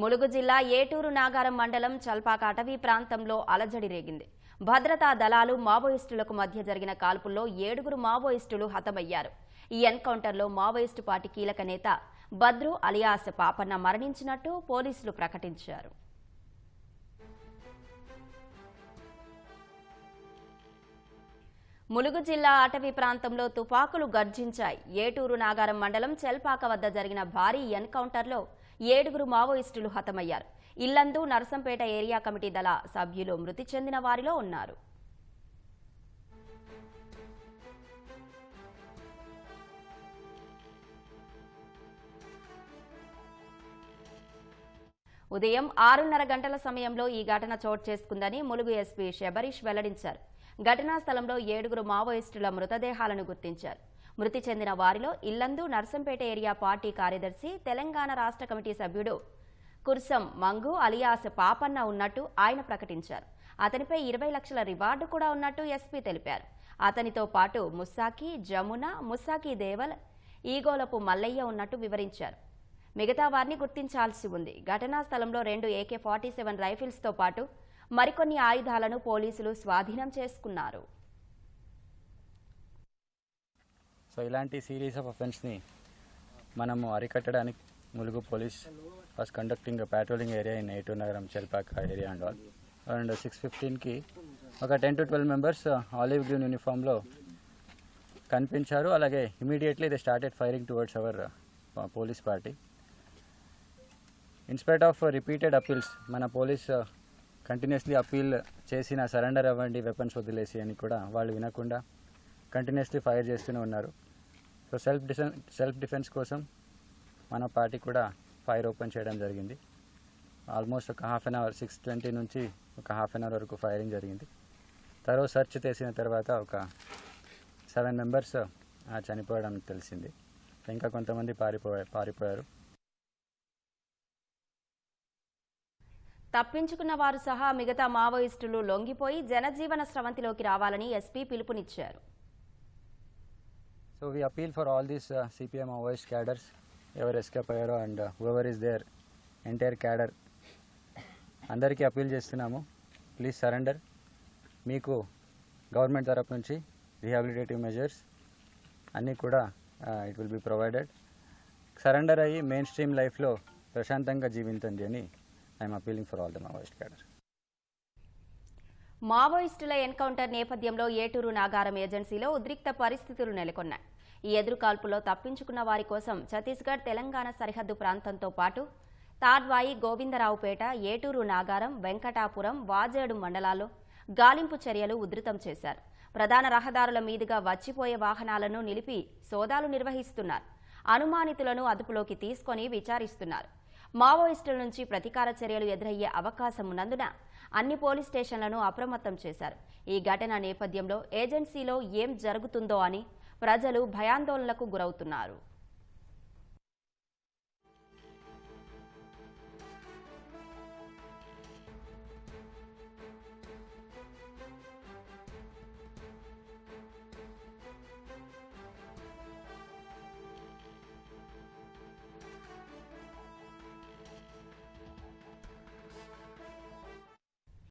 ములుగు జిల్లా ఏటూరు నాగారం మండలం చల్పాక అటవీ ప్రాంతంలో అలజడి రేగింది. భద్రతా దళాలు మావోయిస్టులకు మధ్య జరిగిన కాల్పుల్లో ఏడుగురు మావోయిస్టులు హతమయ్యారు. ఈ ఎన్కౌంటర్లో మావోయిస్టు పార్టీ కీలక నేత బద్రు అలియాస్ పాపన్న మరణించినట్టు పోలీసులు ప్రకటించారు. ములుగు జిల్లా అటవీ ప్రాంతంలో తుపాకులు గర్జించాయి. ఏటూరు నాగారం మండలం చెల్పాక వద్ద జరిగిన భారీ ఎన్కౌంటర్లో ఏడుగురు మావోయిస్టులు హతమయ్యారు. ఇల్లందు నరసంపేట ఏరియా కమిటీ దళ సభ్యులు మృతి చెందిన వారిలో ఉన్నారు. ఉదయం ఆరున్నర గంటల సమయంలో ఈ ఘటన చోటు చేసుకుందని ములుగు ఎస్పీ శబరీష్ వెల్లడించారు. ఘటనా స్థలంలో ఏడుగురు మావోయిస్టుల మృతదేహాలను గుర్తించారు. మృతి చెందిన వారిలో ఇల్లందు నర్సంపేట ఏరియా పార్టీ కార్యదర్శి తెలంగాణ రాష్ట్ర కమిటీ సభ్యుడు కుర్సం మంగు అలియాస్ పాపన్న ఉన్నట్టు ఆయన ప్రకటించారు. అతనిపై ఇరవై లక్షల రివార్డు కూడా ఉన్నట్టు ఎస్పీ తెలిపారు. అతనితో పాటు ముస్సాకి జమున ముస్సాకి దేవల్ ఈగోలపు మల్లయ్య ఉన్నట్టు వివరించారు. మిగతా వారిని గుర్తించాల్సి ఉంది. ఘటనా స్థలంలో రెండు ఏకే ఫార్టీ సెవెన్ రైఫిల్స్తో పాటు మరికొన్ని ఆయుధాలను పోలీసులు స్వాధీనం చేసుకున్నారు. సో ఇలాంటి సిరీస్ ఆఫ్ అఫెన్స్ని మనము అరికట్టడానికి Mulugu police was conducting patrolling area in Eturnagaram Chelpaka area and all and six ఫిఫ్టీన్కి ఒక ten to twelve members olive green యూనిఫామ్లో కనిపించారు. అలాగే immediately they started firing towards our police party in spite of repeated appeals మన police continuously appeal చేసిన surrender అవ్వండి weapons వదిలేసి అని కూడా వాళ్ళు వినకుండా కంటిన్యూస్లీ ఫైర్ చేస్తూనే ఉన్నారు. So self defen self defence కోసం మన పార్టీ కూడా ఫైర్ ఓపెన్ చేయడం జరిగింది. ఆల్మోస్ట్ ఒక half an hour six twenty నుంచి ఒక హాఫ్ అన్ అవర్ వరకు ఫైరింగ్ జరిగింది. తర్వాత సెర్చ్ చేసిన తర్వాత ఒక సెవెన్ మెంబర్స్ చనిపోవడం తెలిసింది. ఇంకా కొంతమంది పారిపో పారిపోయారు. తప్పించుకున్న వారు సహా మిగతా మావోయిస్టులు లొంగిపోయి జనజీవన స్రవంతిలోకి రావాలని ఎస్పీ పిలుపునిచ్చారు. So we appeal for all these CPM voice cadres ఎవరు ఎస్కేప్ అయ్యారో and whoever is their entire cadre అందరికీ అపీల్ చేస్తున్నాము. ప్లీజ్ సరెండర్ మీకు గవర్నమెంట్ తరపు నుంచి రిహాబిలిటేటివ్ మెజర్స్ అన్నీ కూడా it will be provided surrender అయ్యి మెయిన్ స్ట్రీమ్ లైఫ్లో ప్రశాంతంగా జీవించండి అని I'm appealing for all the Maoist cadre మావోయిస్టుల ఎన్కౌంటర్ నేపథ్యంలో ఏటూరు నాగారం ఏజెన్సీలో ఉద్రిక్త పరిస్థితులు నెలకొన్నాయి. ఈ ఎదురుకాల్పులో తప్పించుకున్న వారి కోసం ఛత్తీస్గఢ్ తెలంగాణ సరిహద్దు ప్రాంతంతో పాటు తాడ్వాయి గోవిందరావుపేట ఏటూరు నాగారం వెంకటాపురం వాజేడు మండలాల్లో గాలింపు చర్యలు ఉధృతం చేశారు. ప్రధాన రహదారుల మీదుగా వచ్చిపోయే వాహనాలను నిలిపి సోదాలు నిర్వహిస్తున్నారు. అనుమానితులను అదుపులోకి తీసుకొని విచారిస్తున్నారు. మావోయిస్టుల నుంచి ప్రతీకార చర్యలు ఎదురయ్యే అవకాశం ఉన్నందున అన్ని పోలీస్ స్టేషన్లను అప్రమత్తం చేశారు. ఈ ఘటన నేపథ్యంలో ఏజెన్సీలో ఏం జరుగుతుందో అని ప్రజలు భయాందోళనలకు గురవుతున్నారు.